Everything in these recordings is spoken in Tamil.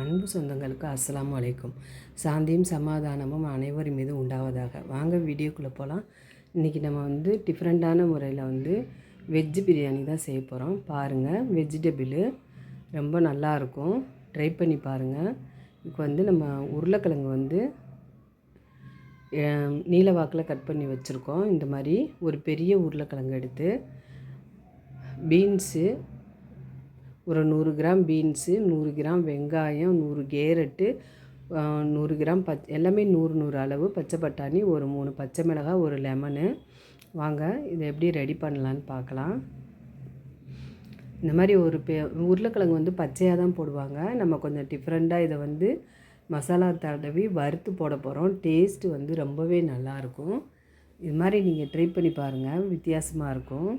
அன்பு சொந்தங்களுக்கு அஸ்லாம் அலைக்கும். சாந்தியும் சமாதானமும் அனைவரும் மீது உண்டாவதாக. வாங்க வீடியோக்குள்ளே போகலாம் இன்றைக்கி நம்ம வந்து டிஃப்ரெண்ட்டான முறையில் வந்து வெஜ்ஜு பிரியாணி தான் செய்ய போகிறோம் பாருங்கள் வெஜிடபிள் ரொம்ப நல்லாயிருக்கும் ட்ரை பண்ணி பாருங்கள் இப்போ வந்து நம்ம உருளைக்கிழங்கு வந்து நீல வாக்கில் கட் பண்ணி வச்சுருக்கோம். இந்த மாதிரி ஒரு பெரிய உருளைக்கிழங்கு எடுத்து பீன்ஸு ஒரு நூறு கிராம் பீன்ஸு நூறு கிராம் வெங்காயம் நூறு கேரட்டு நூறு கிராம் பச் எல்லாமே நூறு நூறு அளவு. பச்சை பட்டாணி ஒரு மூணு பச்சை மிளகாய் ஒரு லெமனு. வாங்க இதை எப்படி ரெடி பண்ணலான்னு பார்க்கலாம். இந்த மாதிரி ஒரு பெ உருளைக்கிழங்கு வந்து பச்சையாக தான் போடுவாங்க. நம்ம கொஞ்சம் டிஃப்ரெண்ட்டாக இதை வந்து மசாலா தடவி வறுத்து போட போகிறோம் டேஸ்ட்டு வந்து ரொம்பவே நல்லாயிருக்கும் இது மாதிரி நீங்கள் ட்ரை பண்ணி பாருங்கள் வித்தியாசமாக இருக்கும்.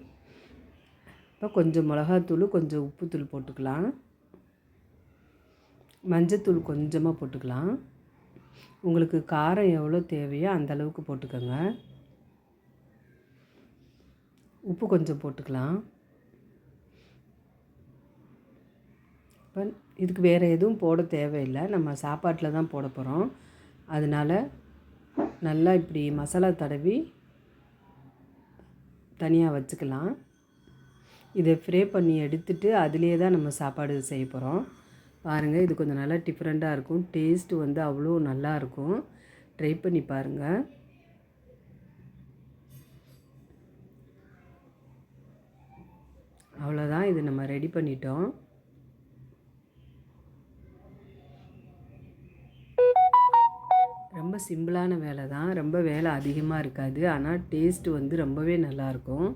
இப்போ கொஞ்சம் மிளகாத்தூள் கொஞ்சம் உப்புத்தூள் போட்டுக்கலாம். மஞ்சத்தூள் கொஞ்சமாக போட்டுக்கலாம். உங்களுக்கு காரம் எவ்வளோ தேவையோ அந்த அளவுக்கு போட்டுக்கோங்க. உப்பு கொஞ்சம் போட்டுக்கலாம். இப்போ இதுக்கு வேறு எதுவும் போட தேவையில்லை. நம்ம சாப்பாட்டில் தான் போட போகிறோம். அதனால் நல்லா இப்படி மசாலா தடவி தனியாக வச்சுக்கலாம். இதை ஃப்ரே பண்ணி எடுத்துட்டு அதிலே தான் நம்ம சாப்பாடு செய்ய போகிறோம் பாருங்கள் இது கொஞ்சம் நல்லா டிஃப்ரெண்ட்டாக இருக்கும். டேஸ்ட்டு வந்து அவ்வளோ நல்லாயிருக்கும் ட்ரை பண்ணி பாருங்கள் அவ்வளோதான் இது நம்ம ரெடி பண்ணிட்டோம். ரொம்ப சிம்பிளான வேலை தான். ரொம்ப வேலை அதிகமாக இருக்காது. ஆனால் டேஸ்ட்டு வந்து ரொம்பவே நல்லாயிருக்கும்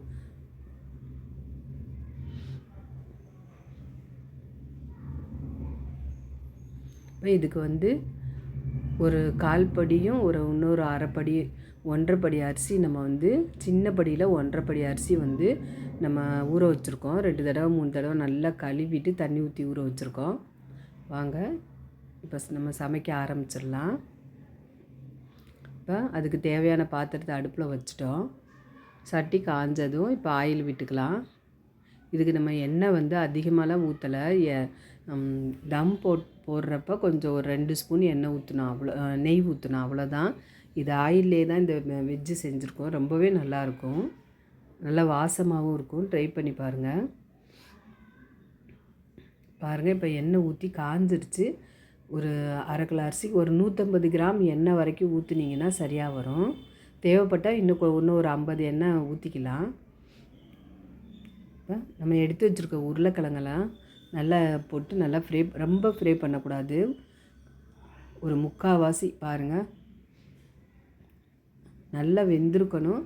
இதுக்கு வந்து ஒரு கால் படியும் ஒரு இன்னொரு அரைப்படி ஒன்றரை படி அரிசி நம்ம வந்து சின்ன படியில் ஒன்றரை படி அரிசி வந்து நம்ம ஊற வச்சுருக்கோம். ரெண்டு தடவை மூணு தடவை நல்லா கழுவிட்டு தண்ணி ஊற்றி ஊற வச்சுருக்கோம். வாங்க இப்போ நம்ம சமைக்க ஆரம்பிச்சிடலாம். இப்போ அதுக்கு தேவையான பாத்திரத்தை அடுப்பில் வச்சுட்டோம். சட்டி காஞ்சதும் இப்போ ஆயில் விட்டுக்கலாம். இதுக்கு நம்ம எண்ணெய் வந்து அதிகமாகலாம் ஊற்றலை தம் போட் போடுறப்ப கொஞ்சம் ஒரு ரெண்டு ஸ்பூன் எண்ணெய் ஊற்றணும் அவ்வளோ நெய் ஊற்றணும் அவ்வளோதான். இது ஆயிலே தான் இந்த வெஜ்ஜு செஞ்சுருக்கோம். ரொம்பவே நல்லாயிருக்கும். நல்லா வாசமாகவும் இருக்கும். ட்ரை பண்ணி பாருங்கள் பாருங்கள் இப்போ எண்ணெய் ஊற்றி காஞ்சிருச்சு. ஒரு அரை கிலோ அரிசிக்கு ஒரு நூற்றம்பது கிராம் எண்ணெய் வரைக்கும் ஊற்றுனீங்கன்னா சரியாக வரும். தேவைப்பட்டால் இன்னும் கொ- இன்னும் ஒரு ஐம்பது எண்ணெய் ஊற்றிக்கலாம் இப்போ நம்ம எடுத்து வச்சுருக்க உருளைக்கிழங்கெல்லாம் நல்லா போட்டு நல்லா ஃப்ரை ரொம்ப ஃப்ரை பண்ணக்கூடாது. ஒரு முக்கால்வாசி பாருங்கள் நல்லா வெந்திருக்கணும்.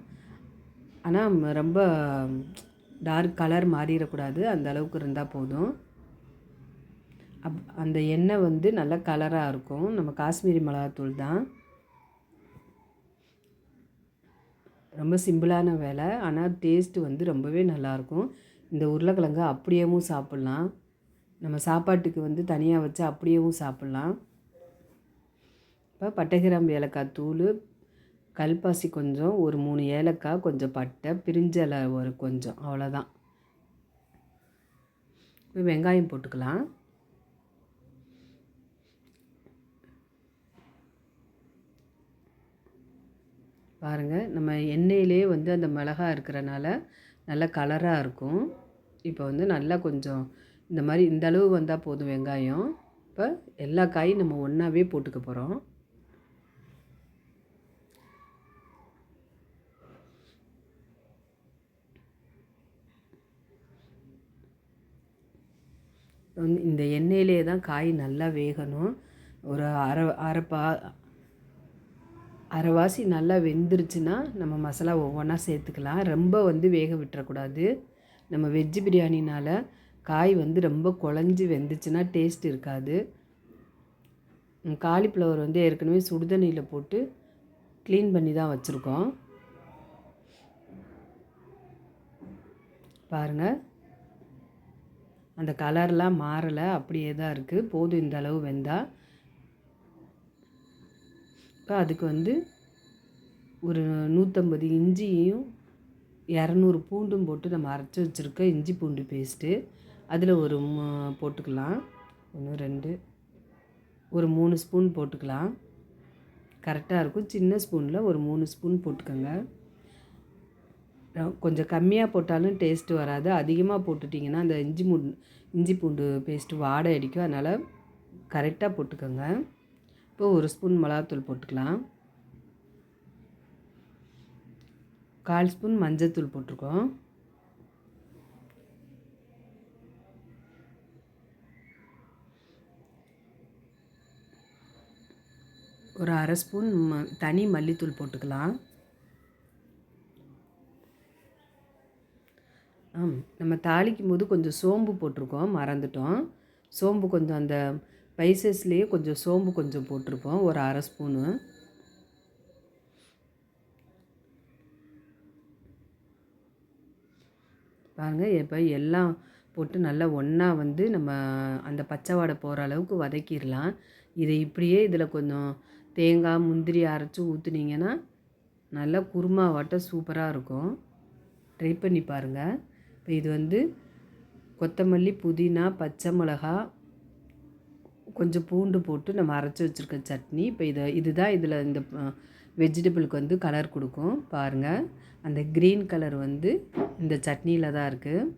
ஆனால் ரொம்ப டார்க் கலர் மாறிடக்கூடாது. அந்த அளவுக்கு இருந்தால் போதும். அப் அந்த எண்ணெய் வந்து நல்ல கலராக இருக்கும். நம்ம காஷ்மீரி மிளகாத்தூள் தான். ரொம்ப சிம்பிளான வேலை. ஆனால் டேஸ்ட்டு வந்து ரொம்பவே நல்லாயிருக்கும். இந்த உருளைக்கிழங்கு அப்படியேவும் சாப்பிட்லாம். நம்ம சாப்பாட்டுக்கு வந்து தனியாக வச்சு அப்படியேவும் சாப்பிட்லாம். இப்போ பட்டை கிராம்பு ஏலக்காய் தூள் கல்பாசி கொஞ்சம் ஒரு மூணு ஏலக்காய் கொஞ்சம் பட்டை பிரிஞ்சலை ஒரு கொஞ்சம் அவ்வளோதான் இப்போ வெங்காயம் போட்டுக்கலாம். பாருங்கள் நம்ம எண்ணெயிலே வந்து அந்த மிளகா இருக்கிறனால நல்ல கலராக இருக்கும். இப்போ வந்து நல்லா கொஞ்சம் இந்த மாதிரி இந்த அளவு வந்தால் போதும் வெங்காயம். இப்போ எல்லா காயும் நம்ம ஒன்றாவே போட்டுக்க போகிறோம் வந்து இந்த எண்ணெயிலே தான் காய் நல்லா வேகணும். ஒரு அரை அரை அரைவாசி நல்லா வெந்துருச்சுன்னா நம்ம மசாலா ஒவ்வொன்றா சேர்த்துக்கலாம். ரொம்ப வந்து வேக விட்டுறக்கூடாது. நம்ம வெஜ்ஜு பிரியாணினால் காய் வந்து ரொம்ப குழஞ்சி வெந்துச்சுன்னா டேஸ்ட் இருக்காது. காலிஃப்ளவர் வந்து ஏற்கனவே சுடுதண்ணியில் போட்டு க்ளீன் பண்ணி தான் வச்சுருக்கோம். பாருங்கள் அந்த கலர்லாம் மாறலை அப்படியே தான் இருக்குது போதும் இந்த அளவு வெந்தால் இப்போ அதுக்கு வந்து ஒரு நூற்றம்பது இஞ்சியும் இரநூறு பூண்டும் போட்டு நம்ம அரைச்சி வச்சுருக்க இஞ்சி பூண்டு பேஸ்ட்டு அதில் ஒரு போட்டுக்கலாம். ஒன்று ரெண்டு. ஒரு மூணு ஸ்பூன் போட்டுக்கலாம். கரெக்டாக இருக்கும். சின்ன ஸ்பூனில் ஒரு மூணு ஸ்பூன் போட்டுக்கோங்க. கொஞ்சம் கம்மியாக போட்டாலும் டேஸ்ட்டு வராது. அதிகமாக போட்டுட்டிங்கன்னா அந்த இஞ்சி மூ இஞ்சி பூண்டு பேஸ்ட்டு வாடை அடிக்கும். அதனால் கரெக்டாக போட்டுக்கோங்க. இப்போ ஒரு ஸ்பூன் மிளகாத்தூள் போட்டுக்கலாம். கால் ஸ்பூன் மஞ்சத்தூள் போட்டிருக்கோம். ஒரு அரை ஸ்பூன் ம தனி மல்லித்தூள் போட்டுக்கலாம். ஆம் நம்ம தாளிக்கும் போது கொஞ்சம் சோம்பு போட்டிருக்கோம் மறந்துட்டோம். சோம்பு கொஞ்சம் அந்த ஸ்பைசஸ்லேயே கொஞ்சம் சோம்பு கொஞ்சம் போட்டிருப்போம் ஒரு அரை ஸ்பூனு. பாருங்கள் இப்போ எல்லாம் போட்டு நல்லா ஒன்றா வந்து நம்ம அந்த பச்சை வாடை போகிற அளவுக்கு வதக்கிடலாம். இதை இப்படியே இதில் கொஞ்சம் தேங்காய் முந்திரி அரைச்சி ஊற்றுனீங்கன்னா நல்லா குருமாவாட்ட சூப்பராக இருக்கும். ட்ரை பண்ணி பாருங்கள் இப்போ இது வந்து கொத்தமல்லி புதினா பச்சை மிளகா கொஞ்சம் பூண்டு போட்டு நம்ம அரைச்சி வச்சுருக்க சட்னி. இப்போ இதை இதுதான் இதில் இந்த வெஜிடபிளுக்கு வந்து கலர் கொடுக்கும். பாருங்கள் அந்த க்ரீன் கலர் வந்து இந்த சட்னியில் தான் இருக்குது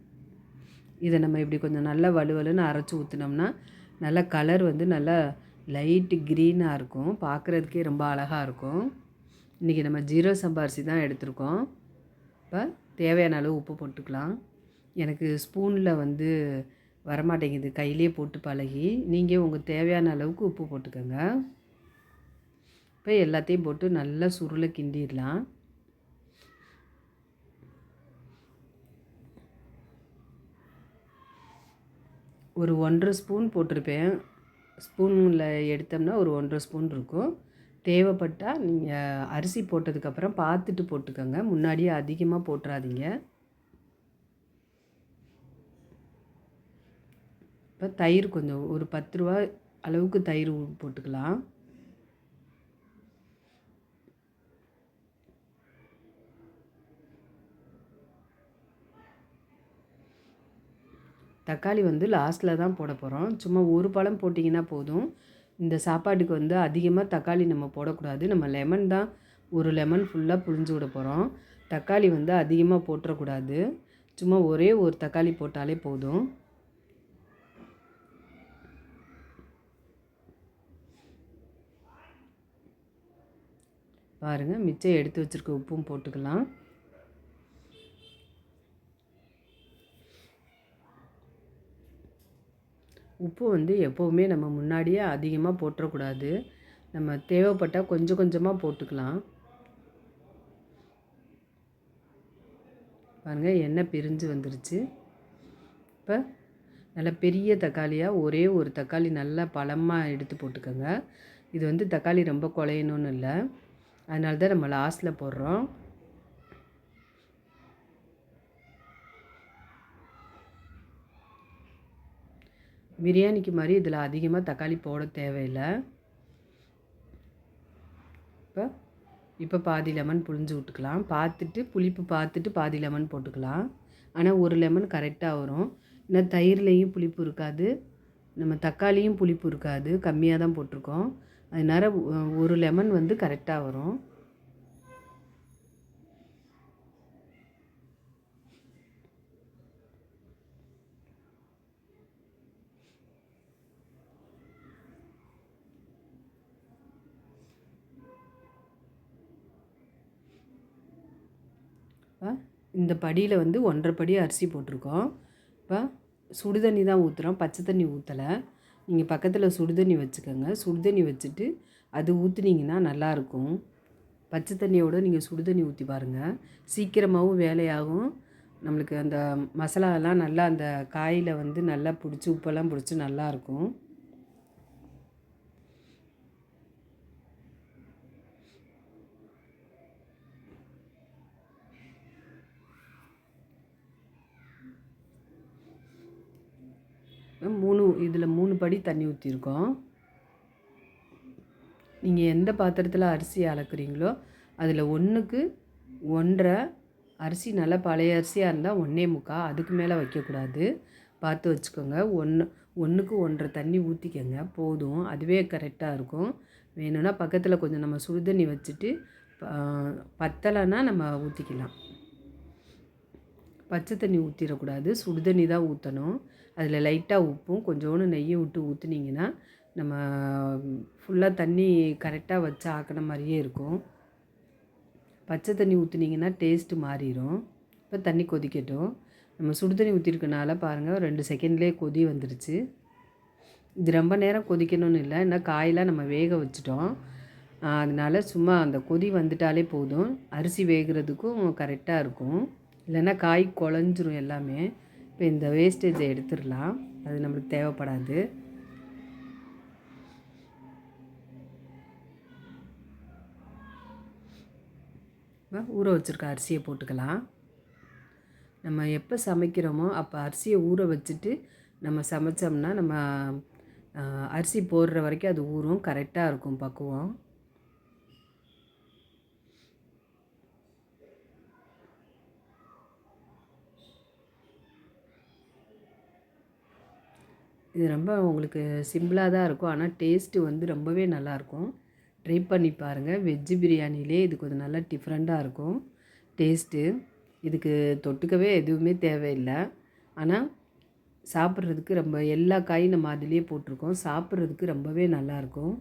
இதை நம்ம இப்படி கொஞ்சம் நல்லா வலுவலுன்னு அரைச்சி ஊற்றினோம்னா நல்லா கலர் வந்து நல்லா லைட்டு க்ரீனாக இருக்கும். பார்க்குறதுக்கே ரொம்ப அழகாக இருக்கும். இன்றைக்கி நம்ம ஜீரோ சம்பாரிசி தான் எடுத்திருக்கோம். இப்போ தேவையான அளவு உப்பு போட்டுக்கலாம். எனக்கு ஸ்பூனில் வந்து வரமாட்டேங்குது. கையிலே போட்டு பழகி. நீங்கள் உங்கள் தேவையான அளவுக்கு உப்பு போட்டுக்கோங்க. இப்போ எல்லாத்தையும் போட்டு நல்லா சுருளை கிண்டிடலாம். ஒரு ஒன்றரை ஸ்பூன் போட்டிருப்பேன். ஸ்பூனில் எடுத்தோம்னா ஒரு ஒன்றரை ஸ்பூன் இருக்கும். தேவைப்பட்டால் நீங்கள் அரிசி போட்டதுக்கப்புறம் பார்த்துட்டு போட்டுக்கோங்க. முன்னாடியே அதிகமாக போட்டுறாதீங்க. இப்போ தயிர் கொஞ்சம் ஒரு பத்து ரூபா அளவுக்கு தயிர் போட்டுக்கலாம். தக்காளி வந்து லாஸ்ட்டில் தான் போட போகிறோம் சும்மா ஒரு பழம் போட்டிங்கன்னா போதும். இந்த சாப்பாட்டுக்கு வந்து அதிகமாக தக்காளி நம்ம போடக்கூடாது. நம்ம லெமன் தான் ஒரு லெமன் ஃபுல்லாக புழிஞ்சு விட போகிறோம் தக்காளி வந்து அதிகமாக போட்டுறக்கூடாது. சும்மா ஒரே ஒரு தக்காளி போட்டாலே போதும். பாருங்கள் மிச்சம் எடுத்து வச்சுருக்க உப்பும் போட்டுக்கலாம். உப்பு வந்து எப்போவுமே நம்ம முன்னாடியே அதிகமாக போட்டுறக்கூடாது. நம்ம தேவைப்பட்டால் கொஞ்சம் கொஞ்சமாக போட்டுக்கலாம். பாருங்கள் எண்ணெய் பிரிஞ்சு வந்துருச்சு. இப்போ நல்ல பெரிய தக்காளியாக ஒரே ஒரு தக்காளி நல்லா பழமாக எடுத்து போட்டுக்கோங்க. இது வந்து தக்காளி ரொம்ப குழையணும்னு இல்லை. அதனால தான் நம்ம லாஸ்ட்டில் போடுறோம். பிரியாணிக்கு மாதிரி இதில் அதிகமாக தக்காளி போட தேவையில்லை. இப்போ இப்போ பாதி லெமன் புழிஞ்சு விட்டுக்கலாம். பார்த்துட்டு புளிப்பு பார்த்துட்டு பாதி லெமன் போட்டுக்கலாம். ஆனால் ஒரு லெமன் கரெக்டாக வரும். ஏன்னா தயிர்லேயும் புளிப்பு இருக்காது. நம்ம தக்காளியும் புளிப்பு இருக்காது. கம்மியாக தான் போட்டிருக்கோம். அதனால் ஒரு லெமன் வந்து கரெக்டாக வரும். இந்த படியில் வந்து ஒன்றரை படி அரிசி போட்டிருக்கோம். இப்போ சுடு தண்ணி தான் ஊற்றுறோம் பச்சை தண்ணி ஊற்றலை நீங்கள் பக்கத்தில் சுடு தண்ணி வச்சுக்கோங்க. சுடு தண்ணி வச்சுட்டு அது ஊற்றுனீங்கன்னா நல்லாயிருக்கும். பச்சை தண்ணியோடு நீங்கள் சுடு தண்ணி ஊற்றி பாருங்கள் சீக்கிரமாகவும் வேலையாகும். நம்மளுக்கு அந்த மசாலாலாம் நல்லா அந்த காயில் வந்து நல்லா பிடிச்சி உப்பெல்லாம் பிடிச்சி நல்லாயிருக்கும் மூணு இதில் மூணு படி தண்ணி ஊற்றிருக்கோம் நீங்கள் எந்த பாத்திரத்தில் அரிசி அளக்குறீங்களோ அதில் ஒன்றுக்கு ஒன்றரை அரிசி நல்லா பழைய அரிசியாக இருந்தால் ஒன்றே முக்கால் அதுக்கு மேலே வைக்கக்கூடாது. பார்த்து வச்சுக்கோங்க. ஒன்று ஒன்றுக்கு ஒன்றரை தண்ணி ஊற்றிக்கோங்க போதும். அதுவே கரெக்டாக இருக்கும். வேணும்னா பக்கத்தில் கொஞ்சம் நம்ம சுடுதண்ணி வச்சுட்டு பத்தலைன்னா நம்ம ஊற்றிக்கலாம் பச்சை தண்ணி ஊற்றிடக்கூடாது சுடு தண்ணி தான் ஊற்றணும் அதில் லைட்டாக உப்பும் கொஞ்சோண்டு நெய்யை விட்டு ஊற்றுனீங்கன்னா நம்ம ஃபுல்லாக தண்ணி கரெக்டாக வச்சு ஆக்கின மாதிரியே இருக்கும். பச்சை தண்ணி ஊற்றுனீங்கன்னா டேஸ்ட்டு மாறிடும் இப்போ தண்ணி கொதிக்கட்டும். நம்ம சுடு தண்ணி ஊற்றிருக்கனால பாருங்கள் ரெண்டு செகண்ட்லேயே கொதி வந்துருச்சு. இது ரொம்ப நேரம் கொதிக்கணும்னு இல்லை ஏன்னா காயெலாம் நம்ம வேக வச்சுட்டோம். அதனால் சும்மா அந்த கொதி வந்துட்டாலே போதும். அரிசி வேகிறதுக்கும் கரெக்டாக இருக்கும். இல்லைன்னா காய் குழஞ்சிரும் எல்லாமே. இப்போ இந்த வேஸ்டேஜை எடுத்துடலாம். அது நம்மளுக்கு தேவைப்படாது. ஊற வச்சுருக்க அரிசியை போட்டுக்கலாம். நம்ம எப்போ சமைக்கிறோமோ அப்போ அரிசியை ஊற வச்சுட்டு நம்ம சமைச்சோம்னா நம்ம அரிசி போடுற வரைக்கும் அது ஊறும். கரெக்டாக இருக்கும் பக்குவம். இது ரொம்ப உங்களுக்கு சிம்பிளாக தான் இருக்கும். ஆனால் டேஸ்ட்டு வந்து ரொம்பவே நல்லாயிருக்கும் ட்ரை பண்ணி பாருங்கள் வெஜ்ஜு பிரியாணிலே இது கொஞ்சம் நல்லா டிஃப்ரெண்ட்டாக இருக்கும். டேஸ்ட்டு இதுக்கு தொட்டுக்கவே எதுவுமே தேவையில்லை. ஆனால் சாப்பிட்றதுக்கு ரொம்ப எல்லா காயும் நம்ம அதிலே போட்டிருக்கோம். சாப்பிட்றதுக்கு ரொம்பவே நல்லாயிருக்கும்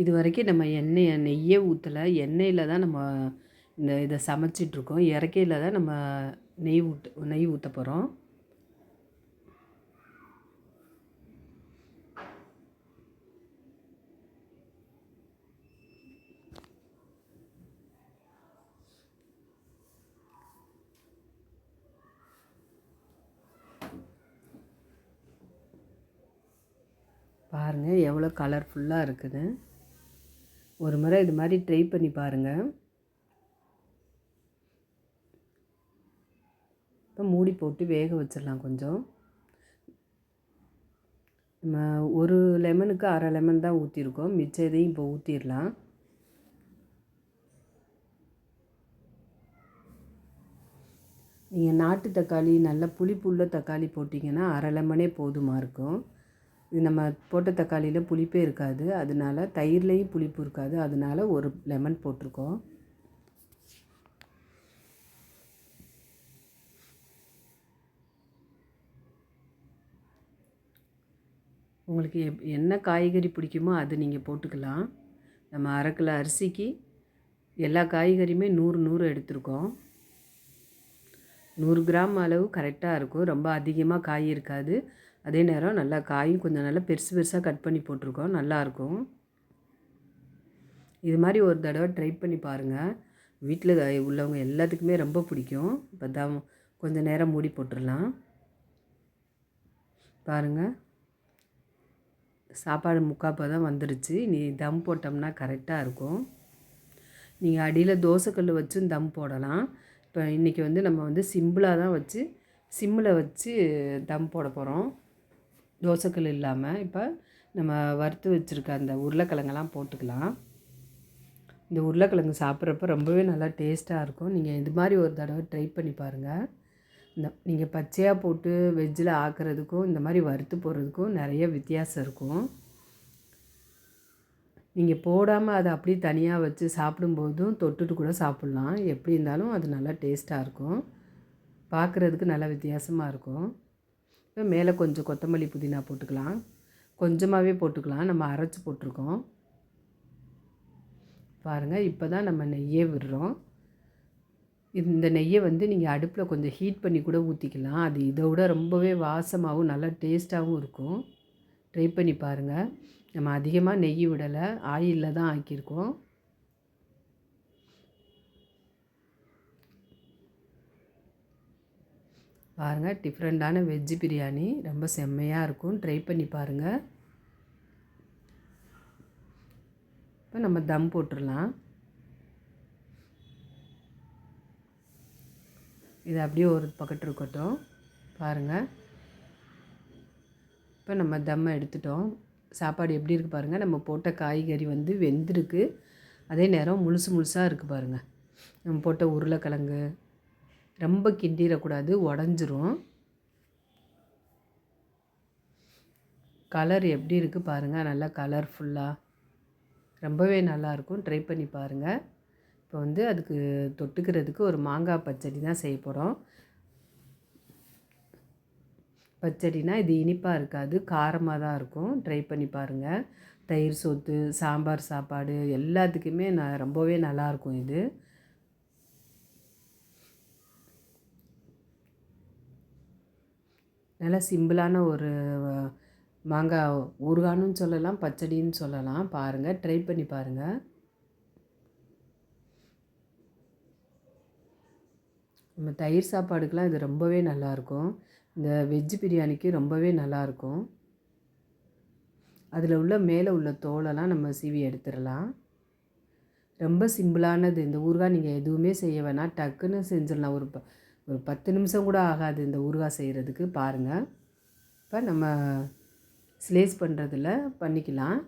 இது வரைக்கும் நம்ம எண்ணெயை நெய்யே ஊற்றலை எண்ணெயில் தான் நம்ம இந்த இதை சமைச்சிட்ருக்கோம். இறக்கையில் தான் நம்ம நெய் ஊற்று நெய் ஊற்ற போகிறோம் பாருங்கள் எவ்வளோ கலர்ஃபுல்லாக இருக்குது. ஒரு முறை இது மாதிரி ட்ரை பண்ணி பாருங்கள் இப்போ மூடி போட்டு வேக வச்சிடலாம் கொஞ்சம். நம்ம ஒரு லெமனுக்கு அரை லெமன் தான் ஊற்றிருக்கோம் மிச்சம் இதையும் இப்போ ஊற்றிடலாம் நீங்கள் நாட்டு தக்காளி நல்ல புளிப்புள்ள தக்காளி போட்டிங்கன்னா அரை லெமனே போதுமாக இருக்கும். இது நம்ம போட்ட தக்காளியில் புளிப்பே இருக்காது. அதனால தயிர்லேயும் புளிப்பு இருக்காது. அதனால ஒரு லெமன் போட்டிருக்கோம். உங்களுக்கு எப் என்ன காய்கறி பிடிக்குமோ அது நீங்கள் போட்டுக்கலாம். நம்ம அரை அரிசிக்கு எல்லா காய்கறியுமே நூறு நூறு எடுத்திருக்கோம். நூறு கிராம் அளவு கரெக்டாக இருக்கும். ரொம்ப அதிகமாக காய் இருக்காது. அதே நேரம் நல்லா காயும் கொஞ்சம் நல்லா பெருசு பெருசாக கட் பண்ணி போட்டிருக்கோம். நல்லாயிருக்கும். இது மாதிரி ஒரு தடவை ட்ரை பண்ணி பாருங்கள் வீட்டில் உள்ளவங்க எல்லாத்துக்குமே ரொம்ப பிடிக்கும். இப்போ தம் கொஞ்சம் நேரம் மூடி போட்டுடலாம். பாருங்கள் சாப்பாடு முக்காப்போ தான் வந்துருச்சு. நீ தம் போட்டோம்னா கரெக்டாக இருக்கும். நீங்கள் அடியில் தோசைக்கல் வச்சும் தம் போடலாம். இப்போ இன்றைக்கி வந்து நம்ம வந்து சிம்பிளாக தான் வச்சு சிம்மில் வச்சு தம் போட போகிறோம் தோசைக்கல் இல்லாமல் இப்போ நம்ம வறுத்து வச்சுருக்க அந்த உருளைக்கிழங்கெல்லாம் போட்டுக்கலாம். இந்த உருளைக்கிழங்கு சாப்பிட்றப்ப ரொம்பவே நல்லா டேஸ்ட்டாக இருக்கும். நீங்கள் இது மாதிரி ஒரு தடவை ட்ரை பண்ணி பாருங்கள் இந்த நீங்கள் பச்சையாக போட்டு வெஜ்ஜில் ஆக்கிறதுக்கும் இந்த மாதிரி வறுத்து போடுறதுக்கும் நிறைய வித்தியாசம் இருக்கும். நீங்கள் போடாமல் அதை அப்படியே தனியாக வச்சு சாப்பிடும்போதும் தொட்டுட்டு கூட சாப்பிட்லாம். எப்படி இருந்தாலும் அது நல்லா டேஸ்ட்டாக இருக்கும். பார்க்குறதுக்கு நல்லா வித்தியாசமாக இருக்கும். இப்போ மேலே கொஞ்சம் கொத்தமல்லி புதினா போட்டுக்கலாம். கொஞ்சமாகவே போட்டுக்கலாம். நம்ம அரைச்சி போட்டிருக்கோம். பாருங்கள் இப்போ தான் நம்ம நெய்யே விடுறோம். இந்த நெய்யை வந்து நீங்கள் அடுப்பில் கொஞ்சம் ஹீட் பண்ணி கூட ஊற்றிக்கலாம் அது இதை விட ரொம்பவே வாசமாகவும் நல்லா டேஸ்ட்டாகவும் இருக்கும். ட்ரை பண்ணி பாருங்கள் நம்ம அதிகமாக நெய் விடலை. ஆயிலில் தான் ஆக்கியிருக்கோம். பாருங்கள் டிஃப்ரெண்ட்டான வெஜ்ஜு பிரியாணி. ரொம்ப செம்மையாக இருக்கும். ட்ரை பண்ணி பாருங்கள் இப்போ நம்ம தம் போட்டுடலாம் இது அப்படியே ஒரு பக்கத்து இருக்கட்டும். பாருங்கள் இப்போ நம்ம தம்மை எடுத்துட்டோம். சாப்பாடு எப்படி இருக்குது பாருங்கள் நம்ம போட்ட காய்கறி வந்து வெந்திருக்கு. அதே நேரம் முழுசு முழுசாக இருக்குது பாருங்கள் நம்ம போட்ட உருளைக்கிழங்கு ரொம்ப கிண்டிடக்கூடாது உடஞ்சிரும். கலர் எப்படி இருக்குது பாருங்கள் நல்லா கலர்ஃபுல்லாக ரொம்பவே நல்லாயிருக்கும் ட்ரை பண்ணி பாருங்கள் இப்போ வந்து அதுக்கு தொட்டுக்கிறதுக்கு ஒரு மாங்காய் பச்சடி தான் செய்ய போகிறோம் பச்சடினா இது இனிப்பாக இருக்காது காரமாக தான் இருக்கும். ட்ரை பண்ணி பாருங்கள் தயிர் சோத்து சாம்பார் சாப்பாடு எல்லாத்துக்குமே நான் ரொம்பவே நல்லாயிருக்கும் இது. நல்லா சிம்பிளான ஒரு மாங்காய் ஊறுகானும் சொல்லலாம் பச்சடின்னு சொல்லலாம். பாருங்கள் ட்ரை பண்ணி பாருங்கள் நம்ம தயிர் சாப்பாடுக்கெலாம் இது ரொம்பவே நல்லாயிருக்கும். இந்த வெஜ்ஜு பிரியாணிக்கு ரொம்பவே நல்லாயிருக்கும். அதில் உள்ள மேலே உள்ள தோலெல்லாம் நம்ம சீவி எடுத்துடலாம். ரொம்ப சிம்பிளானது. இந்த ஊறுகாய் நீங்கள் எதுவுமே செய்ய வேணாம். டக்குன்னு செஞ்சிடலாம். ஒரு ப ஒரு பத்து நிமிஷம் கூட ஆகாது இந்த ஊறுகாய் செய்கிறதுக்கு பாருங்கள் இப்போ நம்ம ஸ்லேஸ் பண்ணுறதில் பண்ணிக்கலாம்.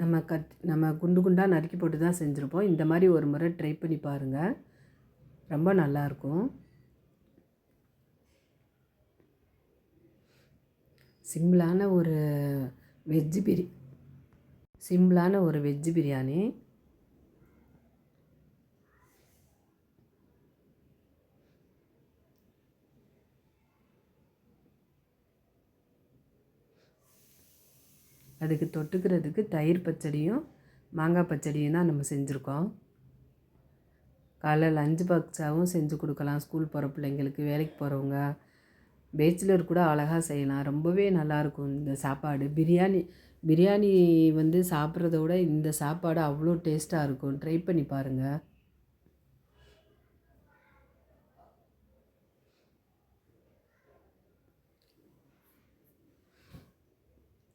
நம்ம கத் நம்ம குண்டு குண்டாக நறுக்கி போட்டு தான் செஞ்சுருப்போம். இந்த மாதிரி ஒரு முறை ட்ரை பண்ணி பாருங்கள் ரொம்ப நல்லாயிருக்கும் சிம்பிளான ஒரு வெஜ்ஜு பிரி சிம்பிளான ஒரு வெஜ்ஜு பிரியாணி. அதுக்கு தொட்டுக்கிறதுக்கு தயிர் பச்சடியும் மாங்காய் பச்சடியும் தான் நம்ம செஞ்சுருக்கோம். காலைல லஞ்சு பாக்ஸாகவும் செஞ்சு கொடுக்கலாம். ஸ்கூல் போகிற பிள்ளைங்களுக்கு வேலைக்கு போகிறவங்க பேச்சுலர் கூட அழகாக செய்யலாம். ரொம்பவே நல்லாயிருக்கும் இந்த சாப்பாடு. பிரியாணி பிரியாணி வந்து சாப்பிட்றத விட இந்த சாப்பாடு அவ்வளோ டேஸ்ட்டாக இருக்கும். ட்ரை பண்ணி பாருங்கள்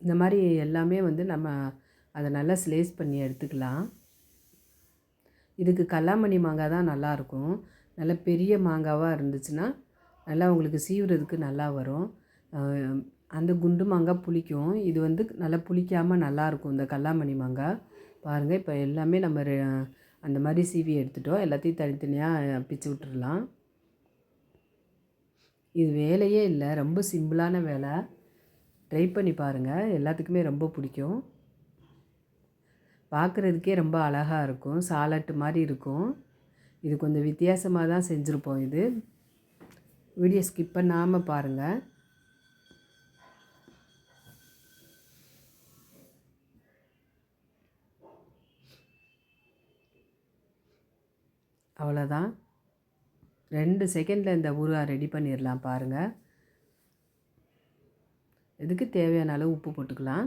இந்த மாதிரி எல்லாமே வந்து நம்ம அதை நல்லா ஸ்லேஸ் பண்ணி எடுத்துக்கலாம். இதுக்கு கல்லாமணி மாங்காய் தான் நல்லாயிருக்கும் நல்ல பெரிய மாங்காவாக இருந்துச்சுன்னா நல்லா உங்களுக்கு சீவுறதுக்கு நல்லா வரும். அந்த குண்டு மாங்காய் புளிக்கும். இது வந்து நல்லா புளிக்காமல் நல்லாயிருக்கும் இந்த கல்லாமணி மாங்காய். பாருங்கள் இப்போ எல்லாமே நம்ம அந்த மாதிரி சீவி எடுத்துட்டோம். எல்லாத்தையும் தனித்தனியாக பிச்சு விட்டுறலாம். இது வேலையே இல்லை. ரொம்ப சிம்பிளான வேலை. ட்ரை பண்ணி பாருங்கள் எல்லாத்துக்குமே ரொம்ப பிடிக்கும். பார்க்குறதுக்கே ரொம்ப அழகாக இருக்கும். சாலட்டு மாதிரி இருக்கும். இது கொஞ்சம் வித்தியாசமாக தான் செஞ்சுருப்போம் இது. வீடியோ ஸ்கிப் பண்ணாமல் பாருங்கள் அவ்வளோதான் ரெண்டு செகண்டில் இந்த ஊறுகாய் ரெடி பண்ணிடலாம் பாருங்கள் இதுக்கு தேவையான அளவு உப்பு போட்டுக்கலாம்?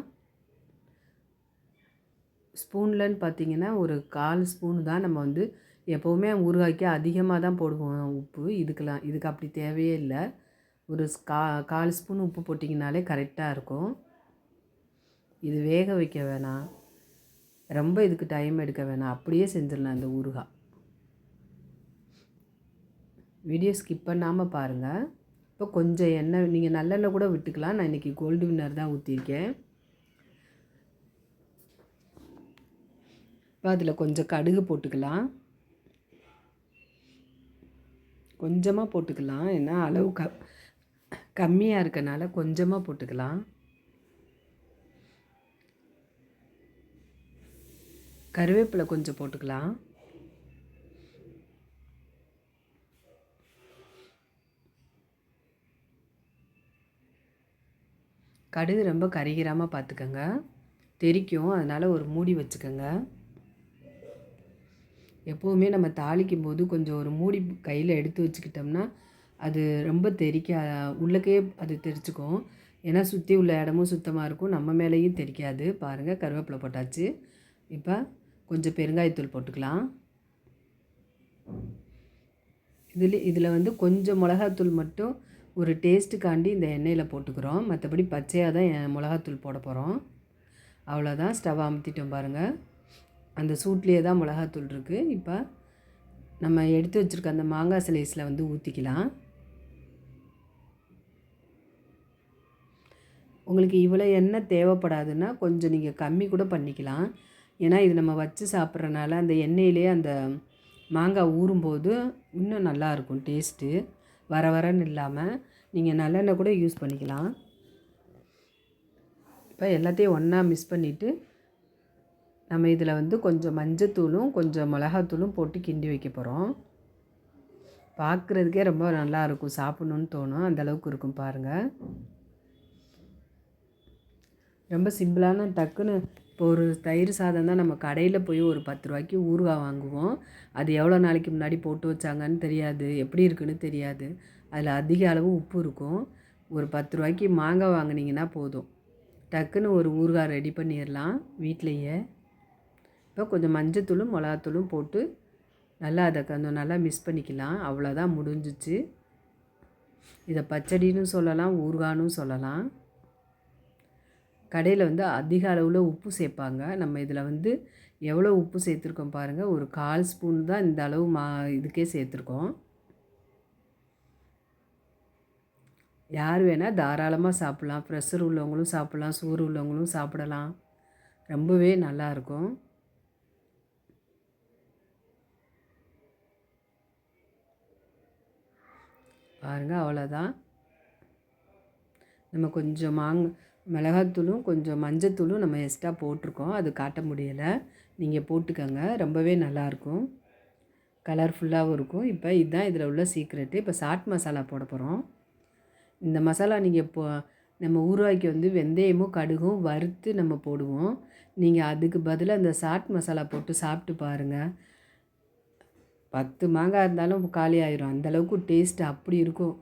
ஸ்பூன்லன்னு பார்த்தீங்கன்னா ஒரு கால் ஸ்பூன் தான் நம்ம வந்து எப்போவுமே ஊறுகாய்க்கு அதிகமாக தான் போடுவோம் உப்பு. இதுக்கெலாம் இதுக்கு அப்படி தேவையே இல்லை. ஒரு கா கால் ஸ்பூன் உப்பு போட்டிங்கனாலே கரெக்டாக இருக்கும். இது வேக வைக்க வேணாம். ரொம்ப இதுக்கு டைம் எடுக்க வேணாம். அப்படியே செஞ்சிடலாம் இந்த ஊறுகாய். வீடியோ ஸ்கிப் பண்ணாமல் பாருங்கள் இப்போ கொஞ்சம் எண்ணெய் நீங்கள் நல்லெண்ணெய் கூட விட்டுக்கலாம். நான் இன்றைக்கி கோல்டு வின்னர் தான் ஊற்றிருக்கேன் இப்போ அதில் கொஞ்சம் கடுகு போட்டுக்கலாம். கொஞ்சமாக போட்டுக்கலாம். ஏன்னா அளவு க கம்மியாக இருக்கனால கொஞ்சமாக போட்டுக்கலாம். கருவேப்பிலை கொஞ்சம் போட்டுக்கலாம். கடுகு ரொம்ப கரிகிராமல் பார்த்துக்கோங்க தெரிக்கும் அதனால் ஒரு மூடி வச்சுக்கோங்க. எப்போவுமே நம்ம தாளிக்கும் போது கொஞ்சம் ஒரு மூடி கையில் எடுத்து வச்சுக்கிட்டோம்னா அது ரொம்ப தெரிக்க உள்ளக்கே அது தெரிச்சுக்கும். ஏன்னா சுற்றி உள்ள இடமும் சுத்தமாக இருக்கும் நம்ம மேலேயும் தெரிக்காது. பாருங்கள் கருவேப்பிலை போட்டாச்சு. இப்போ கொஞ்சம் பெருங்காயத்தூள் போட்டுக்கலாம். இதில் இதில் வந்து கொஞ்சம் மிளகாத்தூள் மட்டும் ஒரு டேஸ்ட்டுக்காண்டி இந்த எண்ணெயில் போட்டுக்கிறோம். மற்றபடி பச்சையாக தான் மிளகாத்தூள் போட போகிறோம் அவ்வளோதான். ஸ்டவ் அமுத்திட்டோம் பாருங்கள் அந்த சூட்லேயே தான் மிளகாத்தூள் இருக்குது இப்போ நம்ம எடுத்து வச்சுருக்க அந்த மாங்காய் ஸ்லைஸில் வந்து ஊற்றிக்கலாம் உங்களுக்கு இவ்வளோ எண்ணெய் தேவைப்படாதுன்னா கொஞ்சம் நீங்கள் கம்மி கூட பண்ணிக்கலாம். ஏன்னா இது நம்ம வச்சு சாப்பிட்றனால அந்த எண்ணெயிலே அந்த மாங்காய் ஊறும்போது இன்னும் நல்லாயிருக்கும் டேஸ்ட்டு. வர வரன்னு இல்லாமல் நீங்கள் நல்லெண்ணெய் கூட யூஸ் பண்ணிக்கலாம். இப்போ எல்லாத்தையும் ஒன்றா மிக்ஸ் பண்ணிவிட்டு நம்ம இதில் வந்து கொஞ்சம் மஞ்சத்தூளும் கொஞ்சம் மிளகாத்தூளும் போட்டு கிண்டி வைக்க போகிறோம். பார்க்குறதுக்கே ரொம்ப நல்லாயிருக்கும். சாப்பிட்ணுன்னு தோணும். அந்தளவுக்கு இருக்கும் பாருங்கள் ரொம்ப சிம்பிளான டக்குன்னு இப்போ ஒரு தயிர் சாதம் தான் நம்ம கடையில் போய் ஒரு பத்து ரூபாய்க்கு ஊறுகாய் வாங்குவோம். அது எவ்வளோ நாளைக்கு முன்னாடி போட்டு வச்சாங்கன்னு தெரியாது. எப்படி இருக்குன்னு தெரியாது. அதில் அதிக அளவு உப்பு இருக்கும். ஒரு பத்து ரூபாய்க்கு மாங்காய் வாங்கினீங்கன்னா போதும். டக்குன்னு ஒரு ஊறுகாய் ரெடி பண்ணிடலாம் வீட்லேயே. இப்போ கொஞ்சம் மஞ்சத்தூளும் மிளகாத்தூளும் போட்டு நல்லா அதை கொஞ்சம் நல்லா மிக்ஸ் பண்ணிக்கலாம். அவ்வளோதான் முடிஞ்சிச்சு. இதை பச்சடின்னு சொல்லலாம் ஊறுகான்னு சொல்லலாம். கடையில் வந்து அதிக அளவில் உப்பு சேர்ப்பாங்க நம்ம இதில் வந்து எவ்வளோ உப்பு சேர்த்துருக்கோம் பாருங்கள் ஒரு கால் ஸ்பூன் தான் இந்த அளவு மா இதுக்கே சேர்த்துருக்கோம் யார் வேணால் தாராளமாக சாப்பிட்லாம். ப்ரெஷர் உள்ளவங்களும் சாப்பிட்லாம். சோறு உள்ளவங்களும் சாப்பிடலாம். ரொம்பவே நல்லாயிருக்கும் பாருங்கள் அவ்வளோதான் நம்ம கொஞ்சம் மாங்க மிளகாத்தூளும் கொஞ்சம் மஞ்சத்தூளும் நம்ம எக்ஸ்ட்ரா போட்டிருக்கோம். அது காட்ட முடியலை. நீங்கள் போட்டுக்கோங்க. ரொம்பவே நல்லாயிருக்கும். கலர்ஃபுல்லாகவும் இருக்கும். இப்போ இதுதான் இதில் உள்ள சீக்ரெட்டு இப்போ சாட் மசாலா போட போகிறோம் இந்த மசாலா நீங்கள் இப்போ நம்ம ஊறுகாய்க்கு வந்து வெந்தயமும் கடுகும் வறுத்து நம்ம போடுவோம். நீங்கள் அதுக்கு பதிலாக அந்த சாட் மசாலா போட்டு சாப்பிட்டு பாருங்கள் பத்து மாங்காய் இருந்தாலும் காலி ஆயிரும். அந்தளவுக்கு டேஸ்ட் அப்படி இருக்கும்.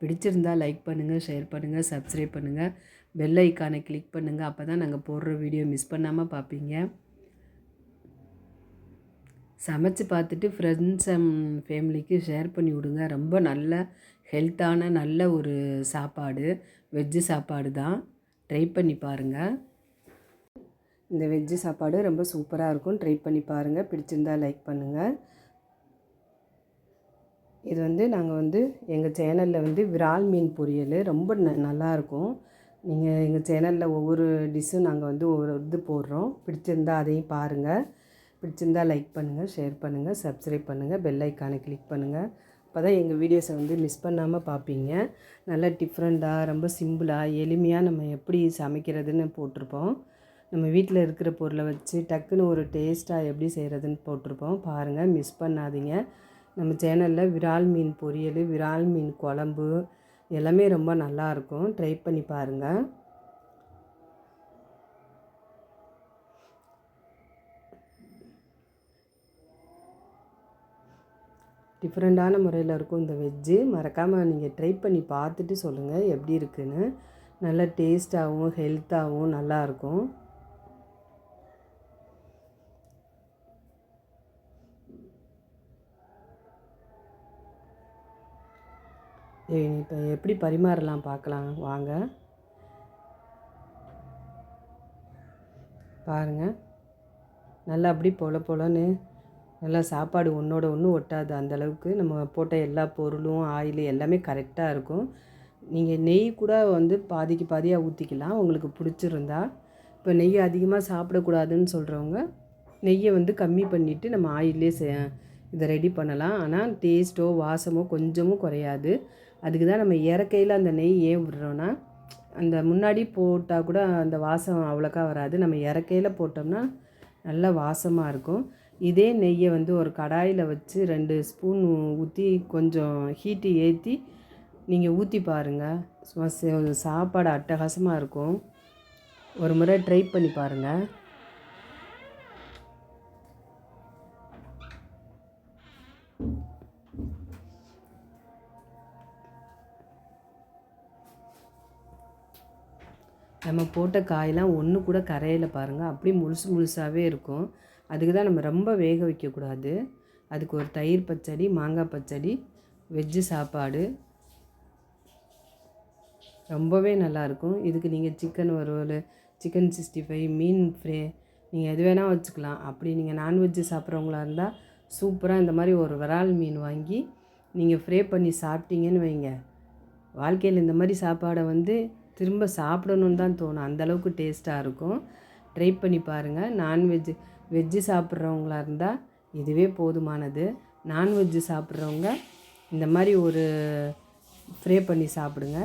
பிடிச்சிருந்தால் லைக் பண்ணுங்கள் ஷேர் பண்ணுங்கள் சப்ஸ்கிரைப் பண்ணுங்கள் பெல் ஐக்கானை கிளிக் பண்ணுங்கள் அப்போ தான் நாங்கள் போடுற வீடியோ மிஸ் பண்ணாமல் பார்ப்பீங்க சமைச்சு பார்த்துட்டு ஃப்ரெண்ட்ஸ் அண்ட் ஃபேமிலிக்கு ஷேர் பண்ணி விடுங்க. ரொம்ப நல்ல ஹெல்த்தான நல்ல ஒரு சாப்பாடு. வெஜ்ஜு சாப்பாடு தான். ட்ரை பண்ணி பாருங்கள் இந்த வெஜ்ஜு சாப்பாடு ரொம்ப சூப்பராக இருக்கும். ட்ரை பண்ணி பாருங்கள் பிடிச்சிருந்தால் லைக் பண்ணுங்கள் இது வந்து நாங்கள் வந்து எங்கள் சேனலில் வந்து விரால் மீன் பொரியல். ரொம்ப ந நல்லாயிருக்கும் நீங்கள் எங்கள் சேனலில் ஒவ்வொரு டிஷ்ஷும் நாங்கள் வந்து ஒவ்வொரு இது போடுறோம். பிடிச்சிருந்தா அதையும் பாருங்கள் பிடிச்சிருந்தா லைக் பண்ணுங்கள் ஷேர் பண்ணுங்கள் சப்ஸ்கிரைப் பண்ணுங்கள் பெல் ஐக்கானை கிளிக் பண்ணுங்கள் அப்போ தான் எங்கள் வீடியோஸை வந்து மிஸ் பண்ணாமல் பார்ப்பீங்க நல்லா டிஃப்ரெண்ட்டாக ரொம்ப சிம்பிளாக எளிமையாக நம்ம எப்படி சமைக்கிறதுன்னு போட்டிருப்போம். நம்ம வீட்டில் இருக்கிற பொருளை வச்சு டக்குன்னு ஒரு டேஸ்ட்டாக எப்படி செய்கிறதுன்னு போட்டிருப்போம். பாருங்கள் மிஸ் பண்ணாதீங்க. நம்ம சேனலில் விரால் மீன் பொரியல் விரால் மீன் குழம்பு எல்லாமே ரொம்ப நல்லாயிருக்கும் ட்ரை பண்ணி பாருங்கள் டிஃப்ரெண்ட்டான முறையில் இருக்கும் இந்த வெஜ்ஜு மறக்காமல் நீங்கள் ட்ரை பண்ணி பார்த்துட்டு சொல்லுங்கள் எப்படி இருக்குன்னு. நல்ல டேஸ்ட்டாகவும் ஹெல்த்தாகவும் நல்லாயிருக்கும் இப்போ எப்படி பரிமாறலாம் பார்க்கலாம் வாங்க. பாருங்கள் நல்லா அப்படி பொல பொலன்னு நல்லா சாப்பாடு ஒன்றோட ஒன்று ஒட்டாது. அந்தளவுக்கு நம்ம போட்ட எல்லா பொருளும் ஆயில் எல்லாமே கரெக்டாக இருக்கும். நீங்கள் நெய் கூட வந்து பாதிக்கு பாதியாக ஊற்றிக்கலாம் உங்களுக்கு பிடிச்சிருந்தா. இப்போ நெய் அதிகமாக சாப்பிடக்கூடாதுன்னு சொல்கிறவங்க நெய்யை வந்து கம்மி பண்ணிவிட்டு நம்ம ஆயிலே இதை ரெடி பண்ணலாம். ஆனால் டேஸ்ட்டோ வாசமோ கொஞ்சமும் குறையாது. அதுக்கு தான் நம்ம இறக்கையில் அந்த நெய் ஏன் விடுறோன்னா அந்த முன்னாடி போட்டால் கூட அந்த வாசம் அவ்வளோக்கா வராது. நம்ம இறக்கையில் போட்டோம்னா நல்ல வாசமாக இருக்கும். இதே நெய்யை வந்து ஒரு கடாயில் வச்சு ரெண்டு ஸ்பூன் ஊற்றி கொஞ்சம் ஹீட்டு ஏற்றி நீங்கள் ஊற்றி பாருங்கள் சாப்பாடு அட்டகாசமாக இருக்கும். ஒரு முறை ட்ரை பண்ணி பாருங்கள் நம்ம போட்ட காயெலாம் ஒன்று கூட கரையில் பாருங்கள் அப்படியே முழுசு முழுசாகவே இருக்கும். அதுக்கு தான் நம்ம ரொம்ப வேக வைக்கக்கூடாது. அதுக்கு ஒரு தயிர் பச்சடி மாங்காய் பச்சடி வெஜ்ஜு சாப்பாடு. ரொம்பவே நல்லாயிருக்கும் இதுக்கு நீங்கள் சிக்கன் வறுவல் சிக்கன் சிக்ஸ்டி ஃபைவ் மீன் ஃப்ரே நீங்கள் எது வேணால் வச்சுக்கலாம். அப்படி நீங்கள் நான்வெஜ்ஜு சாப்பிட்றவங்களா இருந்தால் சூப்பராக இந்த மாதிரி ஒரு விரால் மீன் வாங்கி நீங்கள் ஃப்ரே பண்ணி சாப்பிட்டீங்கன்னு வைங்க. வாழ்க்கையில் இந்த மாதிரி சாப்பாடை வந்து திரும்ப சாப்பிடணுன்னு தான் தோணும். அந்தளவுக்கு டேஸ்ட்டாக இருக்கும். ட்ரை பண்ணி பாருங்கள் நான்வெஜ்ஜு வெஜ்ஜு சாப்பிட்றவங்களா இருந்தால் இதுவே போதுமானது. நான்வெஜ்ஜு சாப்பிட்றவங்க இந்த மாதிரி ஒரு ஃப்ரே பண்ணி சாப்பிடுங்க.